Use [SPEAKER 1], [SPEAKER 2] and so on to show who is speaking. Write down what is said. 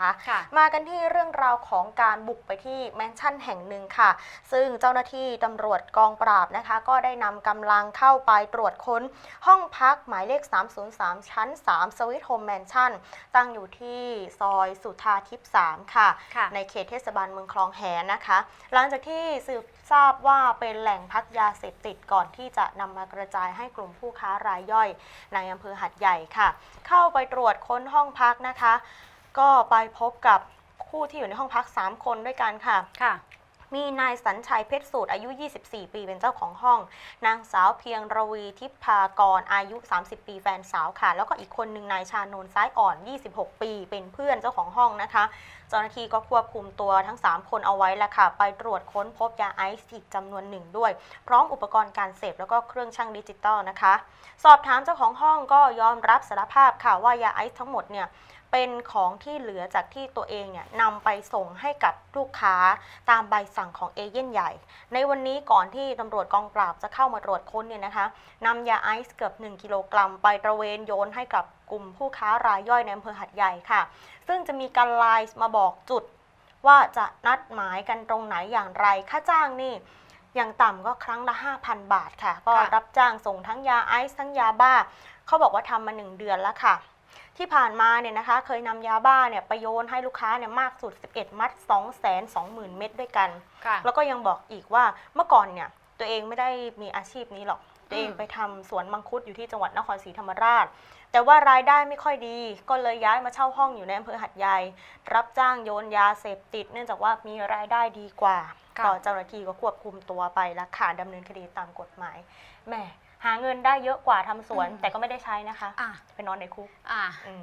[SPEAKER 1] ค่ะ
[SPEAKER 2] มากันที่เรื่องราวของการบุกไปที่แมนชั่นแห่งหนึ่งค่ะ ซึ่งเจ้าหน้าที่ตำรวจกองปราบนะคะ ก็ได้นำกำลังเข้าไปตรวจค้น ห้องพักหมายเลข 303 ชั้น 3 สวิตโฮมแมนชั่นตั้งอยู่ที่ซอยสุธาทิพย์3ค่ะ
[SPEAKER 1] ค่ะ
[SPEAKER 2] ในเขตเทศบาลเมืองคลองแหนะคะ หลังจากที่สืบทราบว่าเป็นแหล่งพักยาเสพติดก่อนที่จะนำมากระจายให้กลุ่มผู้ค้ารายย่อย ในอำเภอหัดใหญ่ค่ะ เข้าไปตรวจค้นห้องพักนะคะ ก็ไปพบกับผู้ที่อยู่ในห้องพัก 3 คนด้วยกันค่ะ
[SPEAKER 1] ค่ะ
[SPEAKER 2] มีนายสัญชัยเพชรสูตรอายุ 24 ปีเป็นเจ้าของห้อง นางสาวเพียงระวีทิพากรอายุ 30 ปีแฟนสาวค่ะ แล้วก็อีกคนหนึ่งนายชานนท์ซ้ายอ่อน 26 ปี เป็นเพื่อนเจ้าของห้องนะคะ เจ้าหน้าที่ก็ควบคุมตัวทั้ง 3 คนเอาไว้แล้วค่ะ ไปตรวจค้นพบยาไอซ์อีกจำนวนหนึ่งด้วย พร้อมอุปกรณ์การเสพแล้วก็เครื่องชั่งดิจิตอลนะคะ สอบถามเจ้าของห้องก็ยอมรับสารภาพค่ะว่ายาไอซ์ทั้งหมดเนี่ย เป็นของที่เหลือจากที่ตัวเองเนี่ยนำไปส่งให้กับลูกค้าตามใบสั่งของเอเย่นใหญ่ ในวันนี้ก่อนที่ตำรวจกองปราบจะเข้ามาตรวจค้นเนี่ยนะคะนำยาไอซ์เกือบ 1 กิโลกรัมไปตระเวนโยนให้กับกลุ่มผู้ค้ารายย่อยในอำเภอหัดใหญ่ค่ะ ซึ่งจะมีการไลน์มาบอกจุดว่าจะนัดหมายกันตรงไหนอย่างไร ค่าจ้างนี่อย่างต่ำก็ครั้งละ 5,000 บาทค่ะ ก็
[SPEAKER 1] ค่ะ
[SPEAKER 2] รับจ้างส่งทั้งยาไอซ์ทั้งยาบ้า เขาบอกว่าทำมา 1 เดือนแล้วค่ะ ที่ผ่านมาเนี่ยนะคะเคยนำยาบ้าเนี่ยไปโยนให้ลูกค้าเนี่ยมากสุด 11 มัด 220,000 เม็ดด้วยกัน
[SPEAKER 1] ค่ะ
[SPEAKER 2] แล้วก็ยังบอกอีกว่าเมื่อก่อนเนี่ยตัวเองไม่ได้มีอาชีพนี้หรอก ตัวเอง
[SPEAKER 1] อืม
[SPEAKER 2] ไปทำสวนมังคุดอยู่ที่จังหวัดนครศรีธรรมราช แต่ว่ารายได้ไม่ค่อยดี ก็เลยย้ายมาเช่าห้องอยู่ในอำเภอหัดใหญ่ รับจ้างโยนยาเสพติด เนื่องจากว่ามีรายได้ดีกว่า
[SPEAKER 1] ค่ะ
[SPEAKER 2] ก็เจ้าหน้าที่ก็ควบคุมตัวไปแล้วค่ะดำเนินคดีตามกฎหมายแหม่หาเงินได้เยอะกว่าทำสวน แต่ก็ไม่ได้ใช้นะคะ
[SPEAKER 1] อะ
[SPEAKER 2] ไปนอนในคุก
[SPEAKER 1] อะ
[SPEAKER 2] อืม